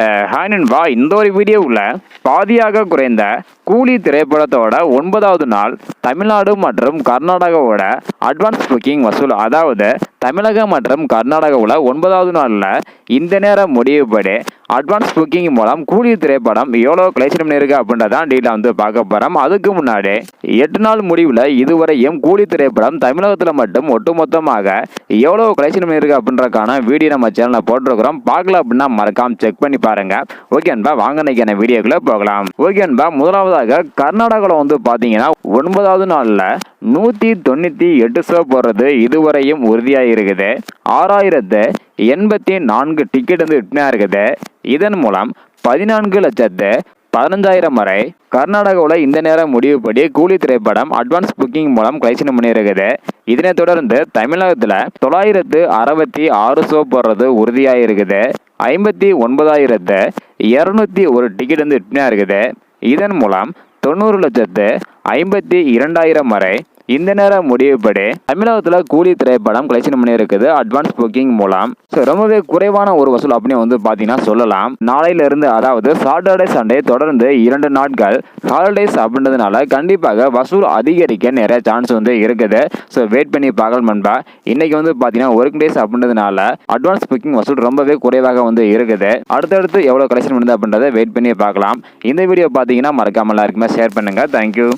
Hi நண்பா இந்த ஒரு வீடியோவில் பாதியாக குறைந்த கூலி திரைப்படத்தோட ஒன்பதாவது நாள் தமிழ்நாடு மற்றும் கர்நாடகாவோட அட்வான்ஸ் புக்கிங் வசூல். அதாவது தமிழகம் மற்றும் கர்நாடகாவில் ஒன்பதாவது நாளில் இந்த நேரம் முடிவுபடி அட்வான்ஸ் புக்கிங் மூலம் கூலி திரைப்படம் எவ்வளோ கலெக்ஷன் பண்ணியிருக்கு அப்படின்றதான் டீலாக வந்து பார்க்க போகிறோம் அதுக்கு முன்னாடி எட்டு நாள் முடிவில் இதுவரையும் கூலி திரைப்படம் தமிழகத்தில் மட்டும் ஒட்டுமொத்தமாக எவ்வளோ கலெக்ஷன் பண்ணியிருக்கு அப்படின்றக்கான வீடியோ நம்ம சேனலில் போட்டிருக்கிறோம். பார்க்கல அப்படின்னா மறக்காம செக் பண்ணி பாருங்க. ஓகே அன்பா வாங்க இன்னைக்கான வீடியோக்குள்ளே போகலாம். ஓகே அன்பா முதலாவதாக கர்நாடகாவில் வந்து பார்த்தீங்கன்னா ஒன்பதாவது நாளில் நூற்றி தொண்ணூற்றி எட்டு ஷோ போடுறது இதுவரையும் உறுதியாக இருக்குது ஆறாயிரத்து எண்பத்தி நான்கு டிக்கெட் வந்து விற்பனையாக இருக்குது. இதன் மூலம் பதினான்கு லட்சத்து பதினஞ்சாயிரம் வரை கர்நாடகாவில் இந்த நேரம் முடிவுப்படி கூலி திரைப்படம் அட்வான்ஸ் புக்கிங் மூலம் கலெக்ஷன் பண்ணியிருக்குது. இதனைத் தொடர்ந்து தமிழகத்தில் தொள்ளாயிரத்து அறுபத்தி ஆறு ஷோ போடுறது உறுதியாக இருக்குது ஐம்பத்தி ஒன்பதாயிரத்து இரநூத்தி ஒரு டிக்கெட் வந்து விற்பனையாக இருக்குது இதன் மூலம் தொண்ணூறு லட்சத்து ஐம்பத்தி இரண்டாயிரம் வரை இந்த நேரம் முடிவுப்படி தமிழகத்தில் கூலி திரைப்படம் கலெக்ஷன் பண்ணியிருக்குது அட்வான்ஸ் புக்கிங் மூலம். ஸோ ரொம்பவே குறைவான ஒரு வசூல் அப்படின்னு வந்து பார்த்தீங்கன்னா சொல்லலாம். நாளையிலிருந்து அதாவது சாட்டர்டே சண்டே தொடர்ந்து இரண்டு நாட்கள் ஹாலிடேஸ் அப்படின்றதுனால கண்டிப்பாக வசூல் அதிகரிக்க நிறைய சான்ஸ் வந்து இருக்குது. ஸோ வெயிட் பண்ணி பார்க்கலாம் நண்பா. இன்னைக்கு வந்து பார்த்தீங்கன்னா ஒர்க் டேஸ் அப்படின்றதுனால அட்வான்ஸ் புக்கிங் வசூல் ரொம்பவே குறைவாக வந்து இருக்குது. அடுத்தடுத்து எவ்வளோ கலெக்ஷன் பண்ணுது அப்படின்றத வெயிட் பண்ணி பார்க்கலாம். இந்த வீடியோ பார்த்தீங்கன்னா மறக்காம எல்லாருக்குமே ஷேர் பண்ணுங்கள் தேங்க்யூ